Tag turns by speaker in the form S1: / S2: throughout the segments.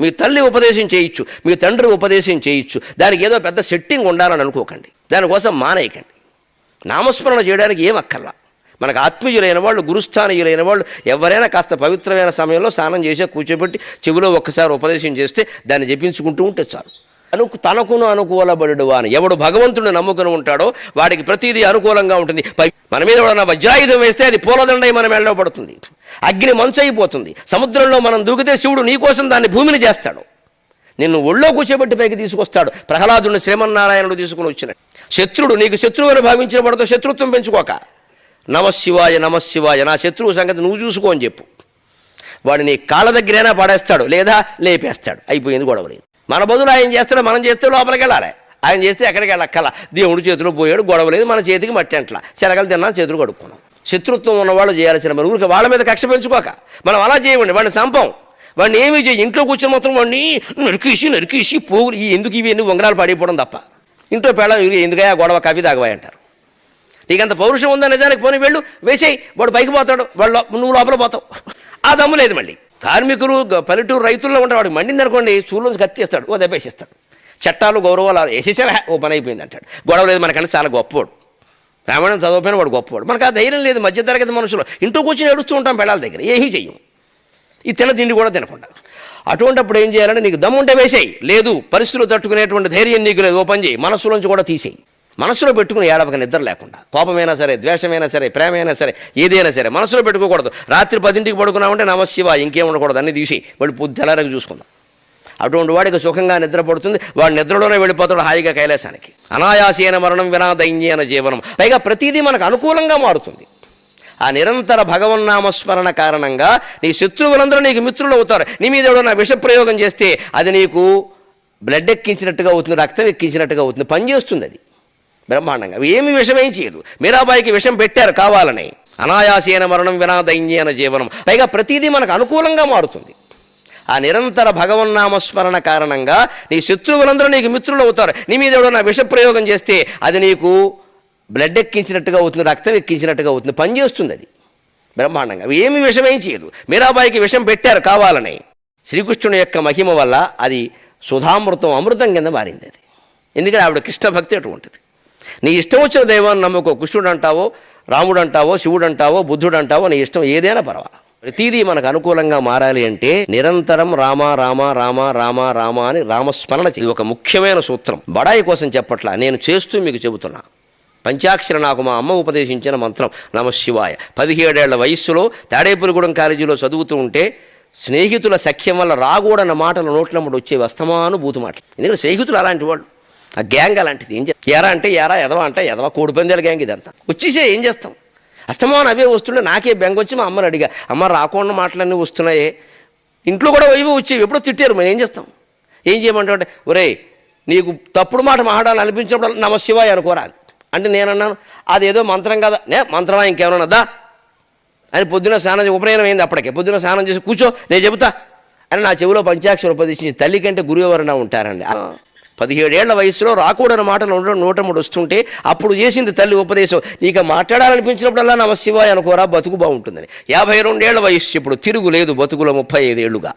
S1: మీ తల్లి ఉపదేశం చేయొచ్చు మీ తండ్రి ఉపదేశం చేయొచ్చు. దానికి ఏదో పెద్ద సెట్టింగ్ ఉండాలని అనుకోకండి. దానికోసం మానేయకండి. నామస్మరణ చేయడానికి ఏం అక్కర్లా. మనకు ఆత్మీయులైన వాళ్ళు గురుస్థానీయులైన వాళ్ళు ఎవరైనా కాస్త పవిత్రమైన సమయంలో స్నానం చేసే కూర్చోబెట్టి చెవిలో ఒక్కసారి ఉపదేశం చేస్తే దాన్ని జపించుకుంటూ ఉంటే చాలు. అనుకు తనకును అనుకూలబడు అని ఎవడు భగవంతుడిని నమ్ముకుని ఉంటాడో వాడికి ప్రతిదీ అనుకూలంగా ఉంటుంది. మన మీద ఎవడన్నా వజ్రాయుధం వేస్తే అది పూలదండై మనం వెళ్ళబడుతుంది అగ్ని మంచు అయిపోతుంది. సముద్రంలో మనం దూకితే శివుడు నీకోసం దాన్ని భూమిని చేస్తాడు. నిన్ను ఒళ్ళో కూర్చోబెట్టి పైకి తీసుకొస్తాడు. ప్రహ్లాదుని శ్రీమన్నారాయణుడు తీసుకుని వచ్చిన శత్రుడు నీకు శత్రువు అని భావించిన పడితో శత్రుత్వం పెంచుకోక నమశివాయ నమశివాయ నా శత్రువు సంగతి నువ్వు చూసుకో అని చెప్పు. వాడు నీ కాళ్ళ దగ్గరైనా పడేస్తాడు లేదా లేపేస్తాడు. అయిపోయింది గొడవ లేదు మన బదులు ఆయన చేస్తాడు మనం చేస్తే లోపలికి వెళ్ళాలి. ఆయన చేస్తే ఎక్కడికి వెళ్ళక్కల దేవుడి చేతిలో పోయాడు గొడవ లేదు మన చేతికి మట్టి అంట్ల శనగలు తిన్నా చేతులు కడుక్కున్నాం. శత్రుత్వం ఉన్నవాళ్ళు చేయాల్సిన మన ఊరికి వాళ్ళ మీద కక్ష పెంచుకోక. మనం అలా చేయమండి వాడిని చంపం. వాడిని ఏమీ చేయి ఇంట్లో కూర్చొని మాత్రం వాడిని నరికేసి నరికేసి పోగులు ఈ ఎందుకు ఇవి ఎన్ని ఉంగరాలు పడిపోవడం తప్ప. ఇంట్లో పేడ ఎందుకయా గొడవ కవి తాగవాయి అంటారు నీకంత పౌరుషం ఉందా నిజానికి? పోనీ వెళ్ళు వేసేయి. వాడు పైకి పోతాడు. వాడు నువ్వు లోపల పోతావు. ఆ దమ్ము లేదు మళ్ళీ. కార్మికులు పల్లెటూరు రైతుల్లో ఉంటాడు వాడికి మండింది అనుకోండి చూలో కత్తిస్తాడు. ఓ దెబ్బేసేస్తాడు. చట్టాలు గౌరవాలు వేసేసారా ఓ పని అయిపోయింది అంటాడు గొడవ లేదు మనకంటే చాలా గొప్పవాడు రామాయణం చదవపోయిన వాడు గొప్పవాడు. మనకు ఆ ధైర్యం లేదు మధ్యతరగతి మనుషులు. ఇంట్లో కూర్చొని ఏడుస్తూ ఉంటాం పెళ్ళాల దగ్గర. ఏమీ చెయ్యం. ఈ తిన తిండి కూడా తినకుండా. అటువంటిప్పుడు ఏం చేయాలంటే నీకు దమ్ముంటే వేసేయి. లేదు పరిస్థితులు తట్టుకునేటువంటి ధైర్యం నీకు లేదు. ఓ పని చేయి. మనసులోంచి కూడా తీసేయి. మనసులో పెట్టుకుని ఏడవక నిద్ర లేకుండా. కోపమైనా సరే ద్వేషమైనా సరే ప్రేమైనా సరే ఏదైనా సరే మనసులో పెట్టుకోకూడదు. రాత్రి పదింటికి పడుకున్నామంటే నమశివ ఇంకేం ఉండకూడదు. అన్ని తీసి వాడు పొద్దు తెల్లారకు చూసుకుందాం. అటువంటి వాడికి సుఖంగా నిద్రపడుతుంది వాడు నిద్రలోనే వెళ్ళిపోతాడు హాయిగా కైలాసానికి. అనాయాసేన మరణం వినా దైన్యేన జీవనం. పైగా ప్రతిదీ మనకు అనుకూలంగా మారుతుంది. ఆ నిరంతర భగవన్నామస్మరణ కారణంగా నీ శత్రువులందరూ నీకు మిత్రులు అవుతారు. నీ మీద ఎవడన్నా విషప్రయోగం చేస్తే అది నీకు బ్లడ్ ఎక్కించినట్టుగా అవుతుంది రక్తం ఎక్కించినట్టుగా అవుతుంది. పనిచేస్తుంది అది. బ్రహ్మాండంగా. అవి ఏమి విషమేం చేయదు. మీరాబాయికి విషం పెట్టారు కావాలని. అనాయాసేన మరణం వినా దైన్యేన జీవనం. పైగా ప్రతిదీ మనకు అనుకూలంగా మారుతుంది. ఆ నిరంతర భగవన్నామస్మరణ కారణంగా నీ శత్రువులందరూ నీకు మిత్రులు అవుతారు. నీ మీద ఎవడన్నా విషప్రయోగం చేస్తే అది నీకు బ్లడ్ ఎక్కించినట్టుగా అవుతుంది రక్తం ఎక్కించినట్టుగా అవుతుంది. పనిచేస్తుంది అది. బ్రహ్మాండంగా. అవి ఏమి విషమేం చేయదు. మీరాబాయికి విషం పెట్టారు కావాలని. శ్రీకృష్ణుని యొక్క మహిమ వల్ల అది సుధామృతం అమృతం కింద మారింది అది. ఎందుకంటే ఆవిడ కృష్ణ భక్తి అటువంటిది. నీ ఇష్టం వచ్చిన దైవాన్ని నమ్ముకో. కృష్ణుడు అంటావో రాముడు అంటావో శివుడు అంటావో బుద్ధుడు అంటావో నీ ఇష్టం ఏదైనా పర్వాలేదు. ప్రతిదీ మనకు అనుకూలంగా మారాలి అంటే నిరంతరం రామ రామ రామ రామ రామ అని రామస్మరణ ఇది ఒక ముఖ్యమైన సూత్రం. బడాయి కోసం చెప్పట్లా. నేను చేస్తూ మీకు చెబుతున్నా. పంచాక్షర నాకు మా అమ్మ ఉపదేశించిన మంత్రం. నమశివాయ పదిహేడేళ్ళ వయస్సులో తాడేపురిగూడెం కాలేజీలో చదువుతూ ఉంటే స్నేహితుల సఖ్యం వల్ల రాకూడన్న మాటలు నోట్లమ్మడు వచ్చేవి అస్తమాను బూతు మాటలు ఎందుకంటే స్నేహితులు అలాంటి వాళ్ళు. ఆ గ్యాంగ్ అలాంటిది. ఏం చేస్తాం ఎరా అంటే ఎరా ఎదవ అంటే ఎదవ. కోడిపందేల గ్యాంగ్ ఇదంతా. వచ్చేసే ఏం చేస్తాం? అస్తమానం అవే వస్తుండే నాకే బెంగొచ్చి మా అమ్మని అడిగా అమ్మ రాకుండా మాటలన్నీ వస్తున్నాయే. ఇంట్లో కూడా వైపు వచ్చేవి ఎప్పుడో తిట్టారు మరి ఏం చేస్తాం? ఏం చేయమంటే ఒరేయ్ నీకు తప్పుడు మాట మాట్లాడాలని అనిపించినప్పుడు నమ శివాయ అనుకోరా. అంటే నేను అన్నాను అదేదో మంత్రం కదా? నే మంత్రమా ఇంకేమన్నా దా. అని పొద్దున స్నానం ఉపనయనం అయింది అప్పటికే. పొద్దున స్నానం చేసి కూర్చో నేను చెబుతా. అని నా చెవిలో పంచాక్షర ఉపదేశించి తల్లి కంటే గురువు ఎవరైనా ఉంటారండి. పదిహేడేళ్ళ వయసులో రాకూడని మాటలు ఉండడం నూట మూడు వస్తుంటే అప్పుడు చేసింది తల్లి ఉపదేశం నీకు మాట్లాడాలనిపించినప్పుడల్లా నమశివాయ అనుకోరా బతుకు బాగుంటుందని. యాభై రెండేళ్ళ వయస్సు ఇప్పుడు తిరుగు లేదు బతుకులో ముప్పై ఐదేళ్ళుగా.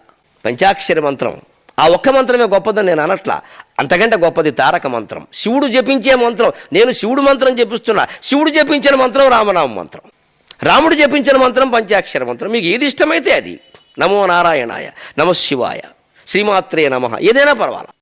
S1: పంచాక్షర మంత్రం. ఆ ఒక్క మంత్రమే గొప్పదని నేను అనట్లా. అంతకంటే గొప్పది తారక మంత్రం. శివుడు జపించే మంత్రం. నేను శివుడు మంత్రం జపిస్తున్నా. శివుడు జపించిన మంత్రం రామనామ మంత్రం. రాముడు జపించిన మంత్రం పంచాక్షర మంత్రం. మీకు ఏది ఇష్టమైతే అది. నమో నారాయణాయ నమ శివాయ. శ్రీమాత్రే నమ. ఏదైనా పర్వాలా?